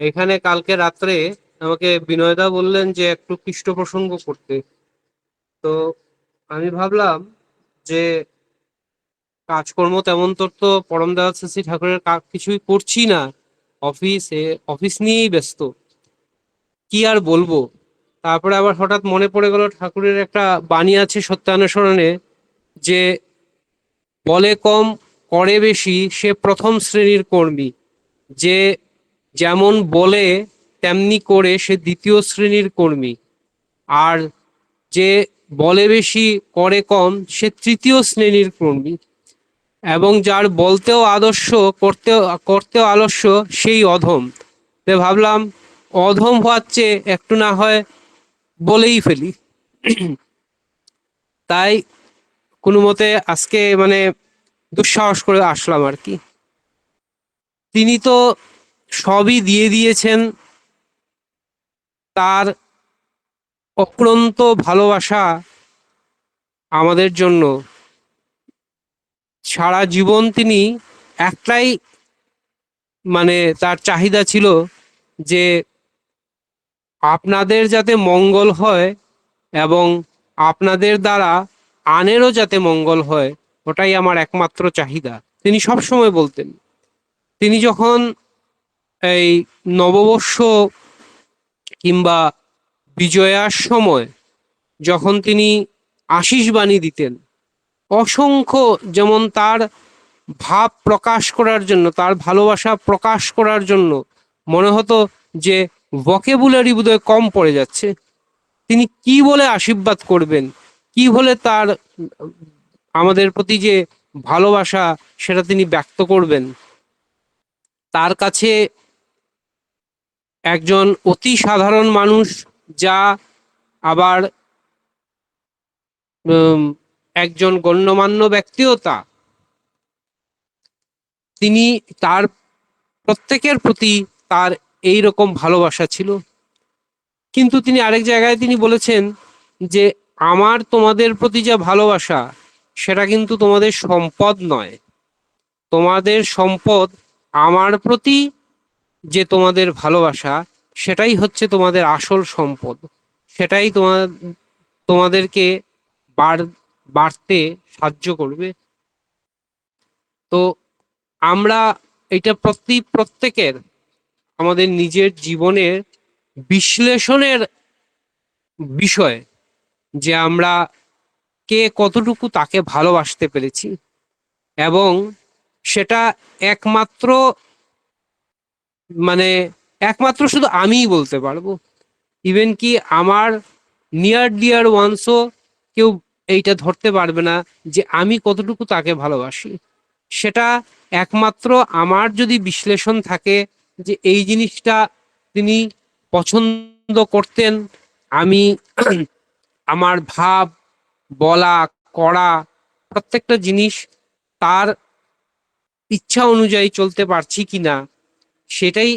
এখানে কালকে রাত্রে আমাকে বিনয়দা বললেন যে একটু কৃষ্ট প্রসঙ্গ করতে। তো আমি ভাবলাম যে কাজকর্ম তেমন তোর তো পরম দয়াল শ্রী ঠাকুরের কিছুই করছি না। অফিসে অফিস নিয়েই ব্যস্ত। কি আর বলব? তারপরে আবার হঠাৎ মনে পড়ে গেল ঠাকুরের একটা বাণী আছে সত্যানুসরণে যে বলে কম, করে বেশি, সে প্রথম শ্রেণির কর্মী। যে যেমন বলে, তেমনি করে সে দ্বিতীয় শ্রেণির কর্মী। আর যে বলে বেশি, করে কম, সে তৃতীয় শ্রেণির কর্মী। এবং যার বলতেও আদর্শ, করতেও করতেও আলস্য, সেই অধম। তো ভাবলাম, অধম হওয়ার চেয়ে একটু না হয় বলেই ফেলি। তাই কোনো মতে আজকে মানে দুঃসাহস করে আসলাম আর কি। তিনি তো সবই দিয়ে দিয়েছেন। তার অক্লান্ত ভালোবাসা আমাদের জন্য। সারা জীবন তিনি একটাই মানে তার চাহিদা ছিল যে আপনাদের যাতে মঙ্গল হয় এবং আপনাদের দ্বারা আনেরও যাতে মঙ্গল হয়, ওটাই আমার একমাত্র চাহিদা। তিনি সব সময় বলতেন। তিনি যখন এই নববর্ষ কিংবা বিজয়ার সময় যখন তিনি আশিস বাণী দিতেন, অসংখ্য যেমন তার ভাব প্রকাশ করার জন্য, তার ভালোবাসা প্রকাশ করার জন্য মনে হতো যে ভকেবুলারি বোধহয় কম পড়ে যাচ্ছে। তিনি কি বলে আশীর্বাদ করবেন? কি বলে তার, আমাদের প্রতি যে ভালোবাসা, সেটা তিনি ব্যক্ত করবেন? তার কাছে একজন অতি সাধারণ মানুষ যা আবার একজন গণ্যমান্য ব্যক্তিও তা। তিনি তার প্রত্যেকের প্রতি তার এই রকম ভালোবাসা ছিল। কিন্তু তিনি আরেক জায়গায় তিনি বলেছেন যে, আমার তোমাদের প্রতি যা ভালোবাসা, সেটা কিন্তু তোমাদের সম্পদ নয়। তোমাদের সম্পদ আমার প্রতি যে তোমাদের ভালোবাসা, সেটাই হচ্ছে তোমাদের আসল সম্পদ। সেটাই তোমার তোমাদেরকে বাড়- বাড়তে সাহায্য করবে। তো আমরা এটা প্রতি, প্রত্যেকের, আমাদের নিজের জীবনের বিশ্লেষণের বিষয় যে আমরা কে কতটুকু তাকে ভালোবাসতে পেরেছি। এবং সেটা একমাত্র মানে একমাত্র শুধু আমিই বলতে পারব। ইভেন কি আমার নিয়ার ডিয়ার ওয়ান্সও কেউ এইটা ধরতে পারবে না যে আমি কতটুকু তাকে ভালোবাসি। সেটা একমাত্র আমার যদি বিশ্লেষণ থাকে যে এই জিনিসটা তিনি পছন্দ করতেন, আমি আমার ভাব, বলা, করা, প্রত্যেকটা জিনিস তার ইচ্ছা অনুযায়ী চলতে পারছি কিনা সেটাই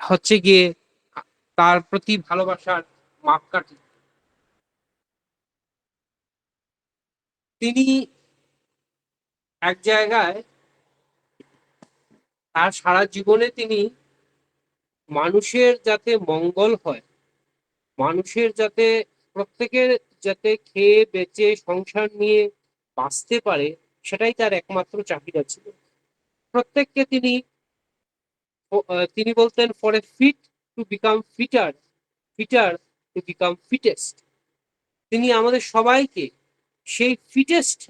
হচ্ছে গিয়ে তার প্রতি ভালোবাসার মাপকাঠি। তিনি এক জায়গায় তার সারা জীবনে তিনি মানুষের যাতে মঙ্গল হয়, মানুষের যাতে প্রত্যেকের যাতে খেয়ে, বেঁচে, সংসার নিয়ে বাঁচতে পারে, সেটাই তার একমাত্র চাহিদা ছিল। প্রত্যেককে তিনি তিনি বলতেন for a fit to become fitter fitter to become fittest তিনি আমাদের সবাইকে সেই ফিটেস্ট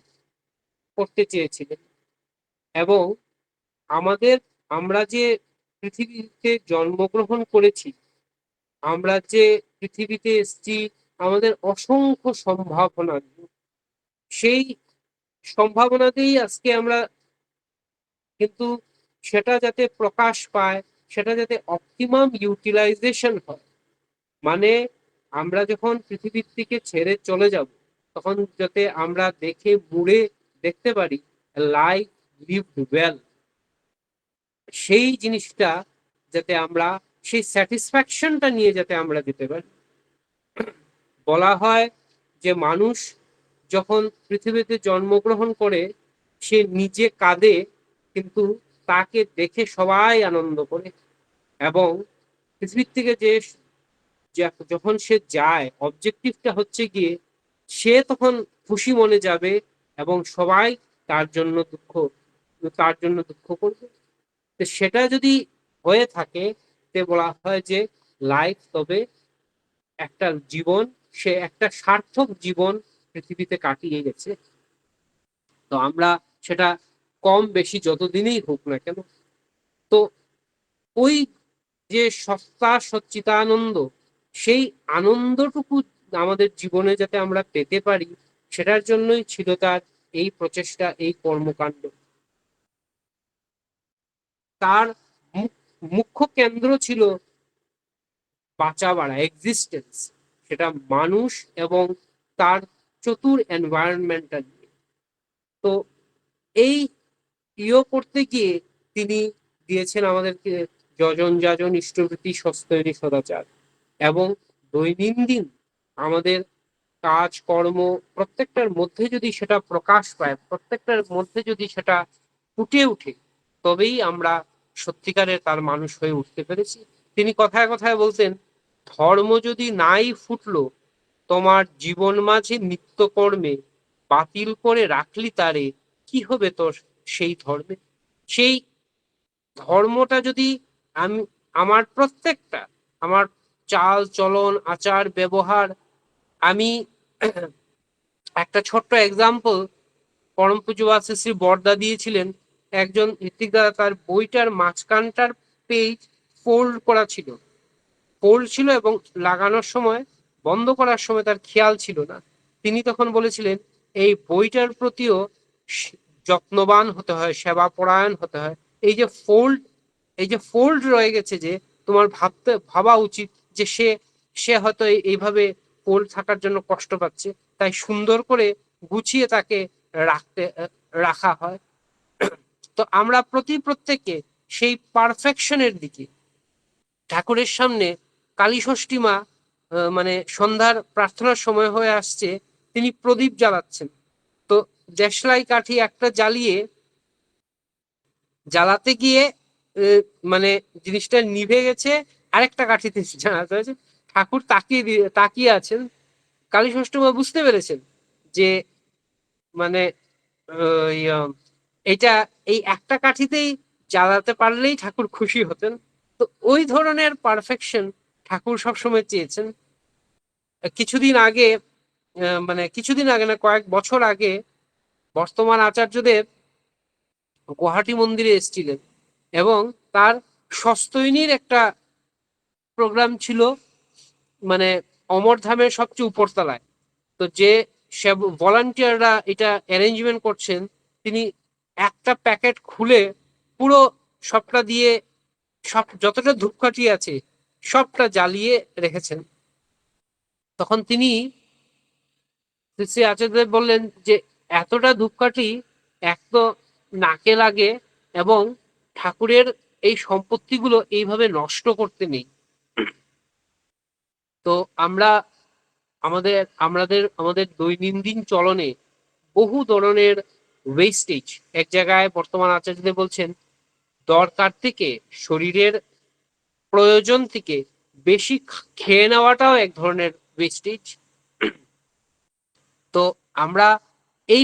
করতে চেয়েছিলেন। এবং আমাদের, আমরা যে পৃথিবীতে জন্মগ্রহণ করেছি, আমরা যে পৃথিবীতে এসেছি, আমাদের অসংখ্য সম্ভাবনা সেই সম্ভাবনাতেই আজকে আমরা কিন্তু সেটা যাতে প্রকাশ পায়, সেটা যাতে অপটিমাম ইউটিলাইজেশন হয়। মানে আমরা যখন পৃথিবীর থেকে ছেড়ে চলে যাব, তখন যাতে আমরা দেখে মুড়ে দেখতে পারি লাইফ লিভ ওয়েল সেই জিনিসটা যাতে আমরা, সেই স্যাটিসফ্যাকশনটা নিয়ে যাতে আমরা যেতে পারি। বলা হয় যে মানুষ যখন পৃথিবীতে জন্মগ্রহণ করে, সে নিজে কাঁদে, কিন্তু তাকে দেখে সবাই আনন্দ করে এবং পৃথিবীর থেকে যে যখন সে যায় অবজেক্টিভটা হচ্ছে গিয়ে সে তখন খুশি মনে যাবে এবং সবাই তার জন্য দুঃখ, তার জন্য দুঃখ করবে। তো সেটা যদি হয়ে থাকে, তে বলা হয় যে লাইফ তবে একটা জীবন, সে একটা সার্থক জীবন পৃথিবীতে কাটিয়ে গেছে। তো আমরা সেটা কম, বেশি যতদিনই হোক না কেন। তো ওই যে সত্তা সচ্চিতানন্দ সেই আনন্দটুকু আমাদের জীবনে যাতে আমরা পেতে পারি, সেটার জন্যই ছিল তার এই প্রচেষ্টা, এই কর্মকাণ্ড। তার মুখ্য কেন্দ্র ছিল বাঁচা বাড়া এক্সিস্টেন্স সেটা মানুষ এবং তার চতুর এনভায়রনমেন্টটা নিয়ে। তো এই ইয়ে করতে গিয়ে তিনি দিয়েছেন আমাদেরকে যজন যাজন ইষ্টভৃতি সস্তৈরী সদাচার। এবং দৈনন্দিন আমাদের কাজ কর্ম প্রত্যেকটার মধ্যে যদি সেটা প্রকাশ পায়, প্রত্যেকটার মধ্যে যদি সেটা ফুটে উঠে তবেই আমরা সত্যিকারের তার মানুষ হয়ে উঠতে পেরেছি। তিনি কথায় কথায় বলতেন, ধর্ম যদি নাই ফুটলো, তোমার জীবন মাঝে নিত্যকর্মে বাতিল করে রাখলি তারে, কি হবে তোর সেই ধর্মে। সেই ধর্মটা যদি আমি, আমার প্রত্যেকটা, আমার চাল, চলন, আচার, ব্যবহার, আমি একটা ছোট্ট এক্সাম্পল পরম পুজো শ্রী বর্দা দিয়েছিলেন, একজন ঋত্বিক দাদা তার বইটার মাঝখানটার পেজ ফোল্ড করা ছিল। ফোল্ড ছিল এবং লাগানোর সময়, বন্ধ করার সময় তার খেয়াল ছিল না। তিনি তখন বলেছিলেন, এই বইটার প্রতিও যত্নবান হতে হয় সেবা পরায়ণ হতে হয়। এই যে ফোল্ড এই যে ফোল্ড রয়ে গেছে যে তোমার ভাবতে, ভাবা উচিত যে সে সে হয়তো এইভাবে ফোল্ড থাকার জন্য কষ্ট পাচ্ছে। তাই সুন্দর করে গুছিয়ে তাকে রাখতে, রাখা হয়। তো আমরা প্রতি প্রত্যেককে সেই পারফেকশনের দিকে, ঠাকুরের সামনে কালী ষষ্ঠী মা মানে সন্ধ্যার প্রার্থনার সময় হয়ে আসছে, তিনি প্রদীপ জ্বালাচ্ছেন। দেশলাই কাঠি একটা জ্বালিয়ে জ্বালাতে গিয়ে মানে জিনিসটা নিভে গেছে, আরেকটা কাঠিতে জানাতে হয়েছে। ঠাকুর তাকিয়ে দিয়ে তাকিয়ে আছেন। কালী ষষ্ঠী মা বুঝতে পেরেছেন যে মানে এটা, এই একটা কাঠিতেই জ্বালাতে পারলেই ঠাকুর খুশি হতেন। তো ওই ধরনের পারফেকশন ঠাকুর সবসময় চেয়েছেন। কিছুদিন আগে মানে কিছুদিন আগে না, কয়েক বছর আগে বর্তমান আচার্যদেব গুয়াহাটি মন্দিরে এসেছিলেন এবং তার সস্তৈনীর একটা প্রোগ্রাম ছিল মানে অমরধামের সবচেয়ে উপরতলায় তো যে ভলান্টিয়াররা এটা অ্যারেঞ্জমেন্ট করছেন, তিনি একটা প্যাকেট খুলে পুরো সবটা দিয়ে সব, যতটা ধূপকাঠি আছে সবটা জ্বালিয়ে রেখেছেন। তখন তিনি শ্রী আচার্যদেব বললেন যে এতটা ধূপকাঠি এক তো নাকে লাগে এবং ঠাকুরের এই সম্পত্তিগুলো এইভাবে নষ্ট করতে নেই। তো আমরা আমাদের আমাদের আমাদের দৈনন্দিন চলনে বহু ধরনের ওয়েস্টেজ এক জায়গায় বর্তমান আচার্যদেব বলছেন, দরকার থেকে শরীরের প্রয়োজন থেকে বেশি খেয়ে নেওয়াটাও এক ধরনের ওয়েস্টেজ তো আমরা এই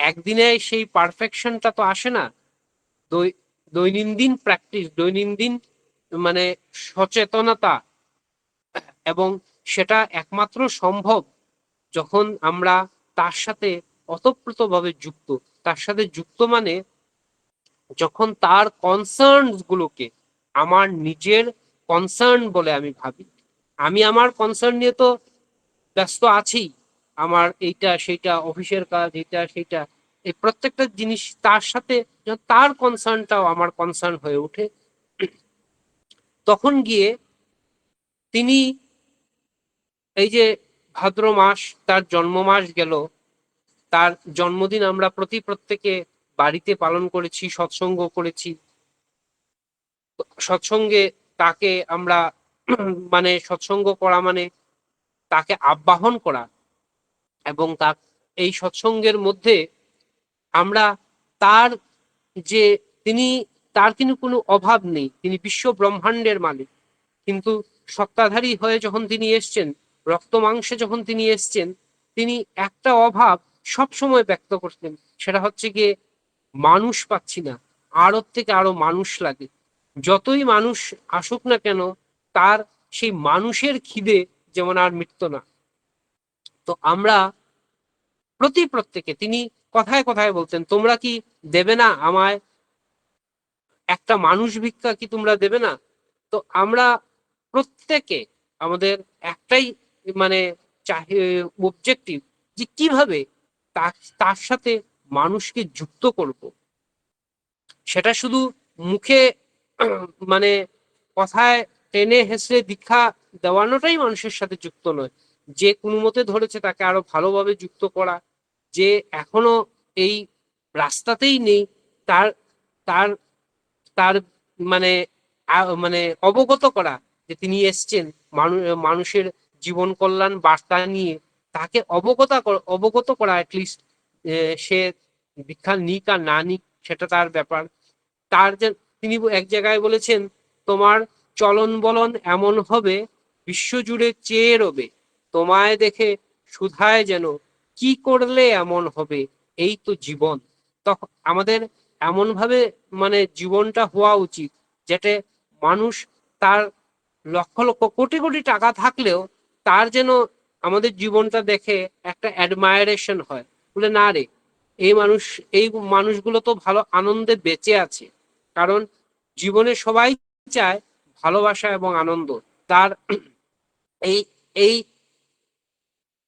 একদিনে সেই পারফেকশনটা তো আসে না। দৈনন্দিন প্র্যাকটিস দৈনন্দিন মানে সচেতনতা। এবং সেটা একমাত্র সম্ভব যখন আমরা তার সাথে অতপ্রতভাবে যুক্ত। তার সাথে যুক্ত মানে যখন তার কনসার্ন গুলোকে আমার নিজের কনসার্ন বলে আমি ভাবি। আমি আমার কনসার্ন নিয়ে তো ব্যস্ত আছি। আমার এইটা, সেইটা, অফিসের কাজ, এইটা, সেইটা, এই প্রত্যেকটা জিনিস তার সাথে তার কনসার্নটাও আমার কনসার্ন হয়ে ওঠে। তখন গিয়ে তিনি এই যে ভাদ্র মাস, তার জন্ম মাস গেল, তার জন্মদিন আমরা প্রতি প্রত্যেকে বাড়িতে পালন করেছি, সৎসঙ্গ করেছি। সৎসঙ্গে তাকে আমরা মানে সৎসঙ্গ করা মানে তাকে আবাহন করা। এবং তা, এই সৎসঙ্গের মধ্যে আমরা তার যে, তিনি, তার কিন্তু কোনো অভাব নেই। তিনি বিশ্ব ব্রহ্মাণ্ডের মালিক। কিন্তু সত্তাধারী হয়ে যখন তিনি এসছেন, রক্ত মাংসে যখন তিনি এসছেন, তিনি একটা অভাব সব সময় ব্যক্ত করতেন। সেটা হচ্ছে গিয়ে মানুষ পাচ্ছি না। আরও থেকে আরও মানুষ লাগে। যতই মানুষ আসুক না কেন, তার সেই মানুষের খিদে যেমন আর মিটত না। তো আমরা প্রতি প্রত্যেকে, তিনি কথায় কথায় বলতেন তোমরা কি দেবে না আমায়? একটা মানুষ ভিক্ষা কি তোমরা দেবে না? তো আমরা প্রত্যেকে আমাদের একটাই মানে অবজেক্টিভ যে কীভাবে তার সাথে মানুষকে যুক্ত করব। সেটা শুধু মুখে মানে কথায় টেনে হেসড়ে দীক্ষা দেওয়ানোটাই মানুষের সাথে যুক্ত নয় যে কোনো মতে ধরেছে তাকে আরও ভালোভাবে যুক্ত করা, যে এখনও এই রাস্তাতেই নেই, তার তার তার মানে মানে অবগত করা যে তিনি এসছেন মানুষের জীবন কল্যাণ বার্তা নিয়ে, তাকে অবগত অবগত করা অ্যাটলিস্ট সে দীক্ষা নিক আর না নিক সেটা তার ব্যাপার। তার যে, তিনি এক জায়গায় বলেছেন, তোমার চলন বলন এমন হবে, বিশ্বজুড়ে চেয়ে রবে। তোমায় দেখে সুধায় যেন কি করলে এমন হবে? এই তো জীবন। তখন আমাদের এমন ভাবে মানে জীবনটা হওয়া উচিত যাতে মানুষ তার লক্ষ লক্ষ কোটি কোটি টাকা থাকলেও তার যেন আমাদের জীবনটা দেখে একটা অ্যাডমায়ারেশন হয়। বলে, না রে, এই মানুষ, এই মানুষগুলো তো ভালো আনন্দে বেঁচে আছে। কারণ জীবনে সবাই চায় ভালোবাসা এবং আনন্দ। তার এই এই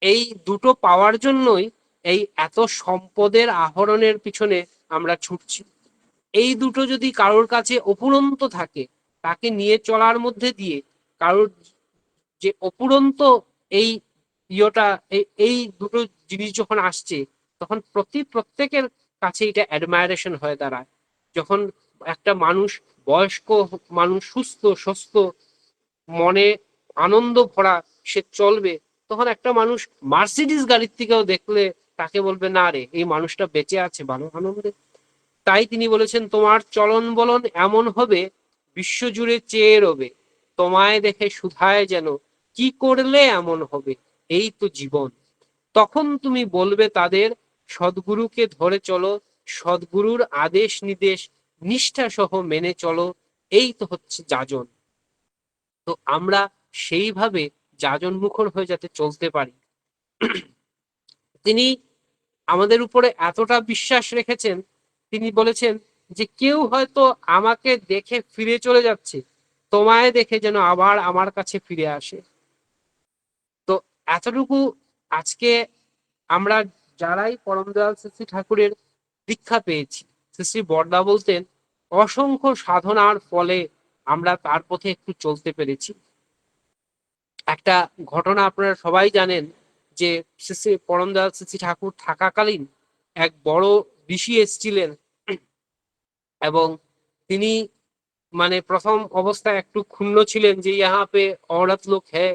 এই দুটো পাওয়ার জন্যই এই এত সম্পদের আহরণের পিছনে আমরা ছুটছি। এই দুটো যদি কারোর কাছে অপুরন্ত থাকে, তাকে নিয়ে চলার মধ্যে দিয়ে কারোর যে অপুরন্ত এই ইয়েটা, এই দুটো জিনিস যখন আসছে, তখন প্রতি প্রত্যেকের কাছে এটা অ্যাডমায়ারেশন হয়ে দাঁড়ায়। যখন একটা মানুষ, বয়স্ক মানুষ, সুস্থ সুস্থ মনে আনন্দ ভরা সে চলবে তখন একটা মানুষ মার্সিডিস গাড়ির থেকেও দেখলে তাকে বলবে, না রে, এই মানুষটা বেঁচে আছে, ভালো আনন্দে তাই তিনি বলেছেন, তোমার চলন বলন এমন হবে, বিশ্বজুড়ে চেয়ে রবে, তোমায় দেখে সুধায় যেন, কি করলে এমন হবে, এই তো জীবন। তখন তুমি বলবে তাদের, সদ্গুরুকে ধরে চলো, সদ্গুরুর আদেশ নির্দেশ, নিষ্ঠা সহ মেনে চলো, এই তো হচ্ছে যাজন। তো আমরা সেইভাবে যাজন মুখর হয়ে যাতে চলতে পারি। তিনি আমাদের উপরে এতটা বিশ্বাস রেখেছেন, তিনি বলেছেন যে কেউ হয়তো আমাকে দেখে ফিরে চলে যাচ্ছে, তোমায় দেখে যেন আবার আমার কাছে ফিরে আসে। তো এতটুকু আজকে আমরা যারাই পরম দয়াল শ্রী ঠাকুরের দীক্ষা পেয়েছি শ্রী বর্দা বলতেন, অসংখ্য সাধনার ফলে আমরা তার পথে একটু চলতে পেরেছি। একটা ঘটনা আপনারা সবাই জানেন যে শ্রী পরম দয়াল শ্রী ঠাকুর থাকাকালীন এক বড় ঋষি এসছিলেন এবং তিনি মানে প্রথম অবস্থায় একটু ক্ষুণ্ণ ছিলেন যে ইহা পে औरत লোক হ্যাঁ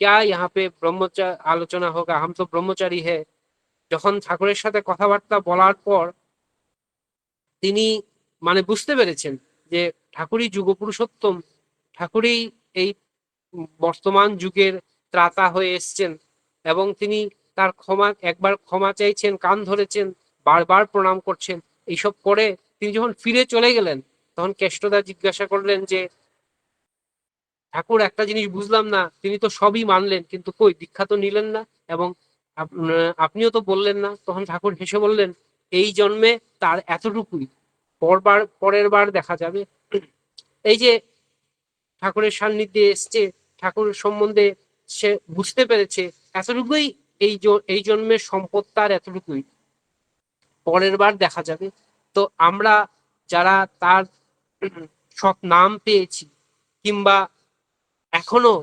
क्या यहाँ पे ব্রহ্মচার আলোচনা হোক हम তো ব্রহ্মচারী হ্যাঁ যখন ঠাকুরের সাথে কথাবার্তা বলার পর তিনি মানে বুঝতে পেরেছেন যে ঠাকুরই যুগ পুরুষোত্তম ঠাকুরই এই বর্তমান যুগের ত্রাতা হয়ে এসছেন এবং তিনি তার ক্ষমা, একবার ক্ষমা চাইছেন, কান ধরেছেন, বারবার প্রণাম করছেন। এইসব করে তিনি যখন ফিরে চলে গেলেন, তখন কেষ্টদা জিজ্ঞাসা করলেন যে, ঠাকুর, একটা জিনিস বুঝলাম না, তিনি তো সবই মানলেন, কিন্তু কই, দীক্ষা তো নিলেন না এবং আপনিও তো বললেন না। তখন ঠাকুর হেসে বললেন, এই জন্মে তার এতটুকুই, পরবার, পরের বার দেখা যাবে। এই যে ঠাকুরের সান্নিধ্যে এসছে ঠাকুর সম্বন্ধে সে বুঝতে পেরেছে এতটুকুই এই এই জন্মের সম্পদ তার এতটুকুই। পরের বার দেখা যাবে। তো আমরা যারা তার সব নাম পেয়েছি কিংবা এখনও,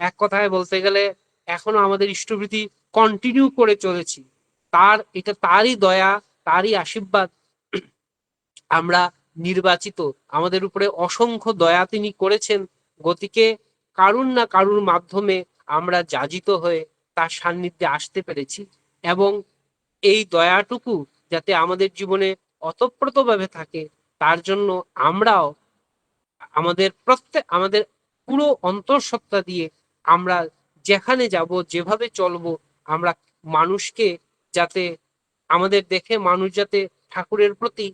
এক কথায় বলতে গেলে এখনও আমাদের ইষ্টভৃতি কন্টিনিউ করে চলেছি, তার, এটা তারই দয়া, তারই আশীর্বাদ আমরা নির্বাচিত। আমাদের উপরে অসংখ্য দয়া তিনি করেছেন। গতিকে কারুর না কারুর মাধ্যমে আমরা যাজিত হয়ে তার সান্নিধ্যে আসতে পেরেছি এবং এই দয়াটুকু যাতে আমাদের জীবনে অতপ্রতভাবে থাকে, তার জন্য আমরাও আমাদের প্রত্যেক, আমাদের পুরো অন্তঃসত্ত্বা দিয়ে আমরা যেখানে যাব, যেভাবে চলবো, আমরা মানুষকে যাতে, আমাদের দেখে মানুষ যাতে ঠাকুরের প্রতি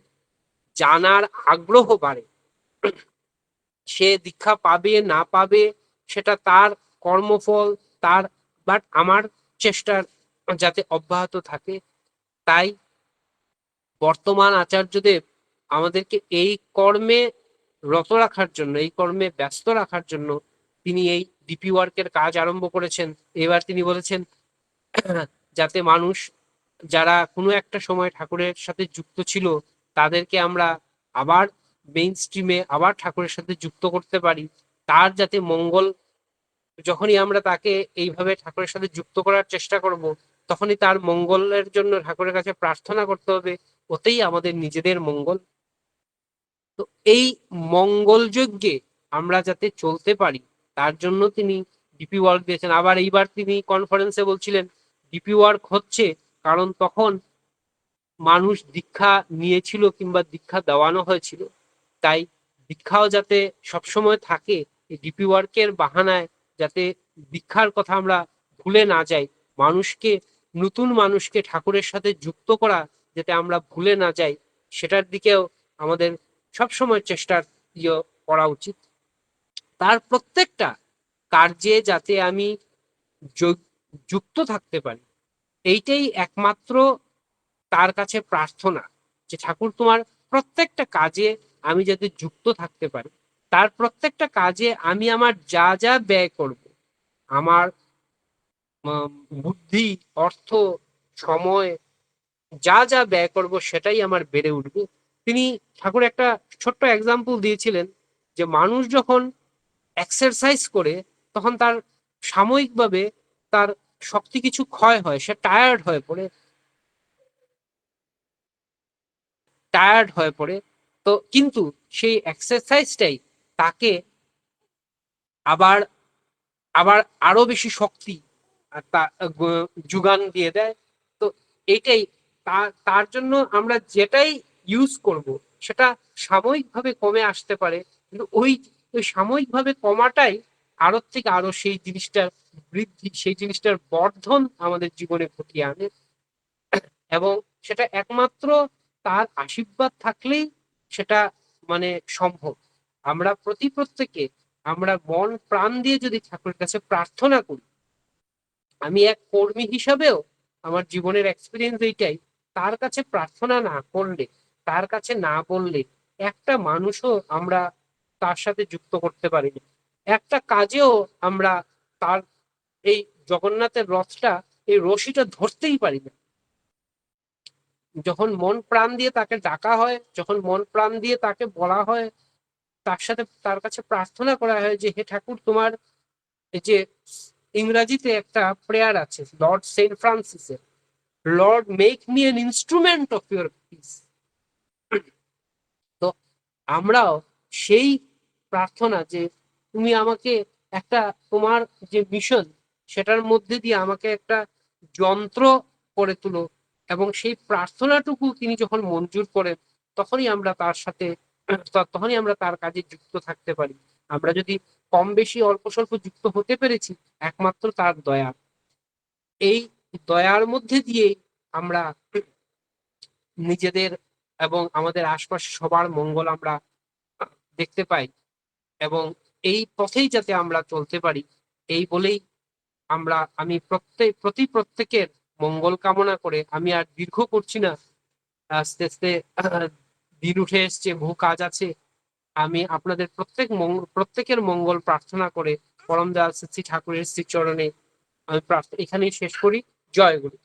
জানার আগ্রহ বাড়ে। সে দীক্ষা পাবে, না পাবে সেটা তার কর্মফল, তার বাট আমার চেষ্টার যাতে অব্যাহত থাকে, তাই বর্তমান আচার্যদেব আমাদেরকে এই কর্মে রত রাখার জন্য, এই কর্মে ব্যস্ত রাখার জন্য তিনি এই ডিপি ওয়ার্কের কাজ আরম্ভ করেছেন। এবার তিনি বলেছেন, যাতে মানুষ, যারা কোনো একটা সময় ঠাকুরের সাথে যুক্ত ছিল, তাদেরকে আমরা আবার মেইন স্ট্রিমে আবার ঠাকুরের সাথে যুক্ত করতে পারি। তার যাতে মঙ্গল যখনই আমরা তাকে এইভাবে ঠাকুরের সাথে যুক্ত করার চেষ্টা করব, তখনই তার মঙ্গলের জন্য ঠাকুরের কাছে প্রার্থনা করতে হবে, ওতেই আমাদের নিজেদের মঙ্গল। তো এই মঙ্গল যজ্ঞে আমরা যাতে চলতে পারি, তার জন্য তিনি ডিপি ওয়ার্ক দিয়েছেন। আবার এইবার তিনি কনফারেন্সে বলছিলেন ডিপি ওয়ার্ক হচ্ছে কারণ তখন মানুষ দীক্ষা নিয়েছিল কিংবা দীক্ষা দেওয়ানো হয়েছিল। তাই দীক্ষাও যাতে সবসময় থাকে ডিপি ওয়ার্কের বাহানায় যাতে দীক্ষার কথা আমরা ভুলে না যাই। মানুষকে, নতুন মানুষকে ঠাকুরের সাথে যুক্ত করা যাতে আমরা ভুলে না যাই, সেটার দিকেও আমাদের সবসময় চেষ্টার ইয়ে করা উচিত। তার প্রত্যেকটা কার্যে যাতে আমি যুক্ত থাকতে পারি, এইটাই একমাত্র তার কাছে প্রার্থনা যে ঠাকুর তোমার প্রত্যেকটা কাজে আমি যাতে যুক্ত থাকতে পারি। তার প্রত্যেকটা কাজে আমি আমার যা যা ব্যয় করব, আমার বুদ্ধি, অর্থ, সময়, যা যা ব্যয় করব সেটাই আমার বেড়ে উঠবে। তিনি ঠাকুর একটা ছোট্ট এক্সাম্পল দিয়েছিলেন যে মানুষ যখন এক্সারসাইজ করে, তখন তার সাময়িকভাবে তার শক্তি কিছু ক্ষয় হয়, সে টায়ার্ড হয়ে পড়ে। টায়ার্ড হয়ে পড়ে। তো কিন্তু সেই এক্সারসাইজটাই তাকে আবার আবার আরও বেশি শক্তি যোগান দিয়ে দেয়। তো এটাই তার জন্য আমরা যেটাই ইউজ করব, সেটা সাময়িকভাবে কমে আসতে পারে। কিন্তু ওই ওই সাময়িকভাবে কমাটাই আরও থেকে আরও সেই জিনিসটার বৃদ্ধি, সেই জিনিসটার বর্ধন আমাদের জীবনে ঘটিয়ে আনে। এবং সেটা একমাত্র তার আশীর্বাদ থাকলেই সেটা মানে সম্ভব। আমরা প্রতি প্রত্যেকে আমরা মন, প্রাণ দিয়ে যদি ঠাকুরের কাছে প্রার্থনা করি, আমি এক কর্মী হিসাবেও আমার জীবনের এক্সপিরিয়েন্স এইটাই, তার কাছে প্রার্থনা না করলে, তার কাছে না বললে একটা মানুষও আমরা তার সাথে যুক্ত করতে পারিনি। একটা কাজেও আমরা তার এই জগন্নাথের রথটা, এই রশিটা ধরতেই পারি না। যখন মন প্রাণ দিয়ে তাকে ডাকা হয়, যখন মন প্রাণ দিয়ে তাকে বলা হয় তার সাথে তার কাছে প্রার্থনা করা হয় যে, হে ঠাকুর, তোমার যে ইংরাজিতে একটা প্রেয়ার আছে Lord saint ফ্রান্সিসের Lord make me an instrument of your peace তো আমরাও সেই প্রার্থনা যে, তুমি আমাকে একটা তোমার যে মিশন সেটার মধ্যে দিয়ে আমাকে একটা যন্ত্র করে তুলো। এবং সেই প্রার্থনাটুকু তিনি যখন মঞ্জুর করেন, তখনই আমরা তার সাথে তখনই আমরা তার কাজে যুক্ত থাকতে পারি। আমরা যদি কম বেশি অল্প স্বল্প যুক্ত হতে পেরেছি, একমাত্র তার দয়া। এই দয়ার মধ্যে দিয়ে আমরা নিজেদের এবং আমাদের আশপাশে সবার মঙ্গল আমরা দেখতে পাই এবং এই পথেই যাতে আমরা চলতে পারি, এই বলেই আমরা, আমি প্রত্যেক, প্রতি প্রত্যেকের মঙ্গল কামনা করে আমি আর দীর্ঘ করছি না। আস্তে আস্তে দিন উঠে এসছে, বহু কাজ আছে। আমি আপনাদের প্রত্যেক প্রত্যেকের মঙ্গল প্রার্থনা করে পরম দয়াল শ্রী ঠাকুরের শ্রীচরণে আমি প্রার্থনা এখানেই শেষ করি। জয় গুরু।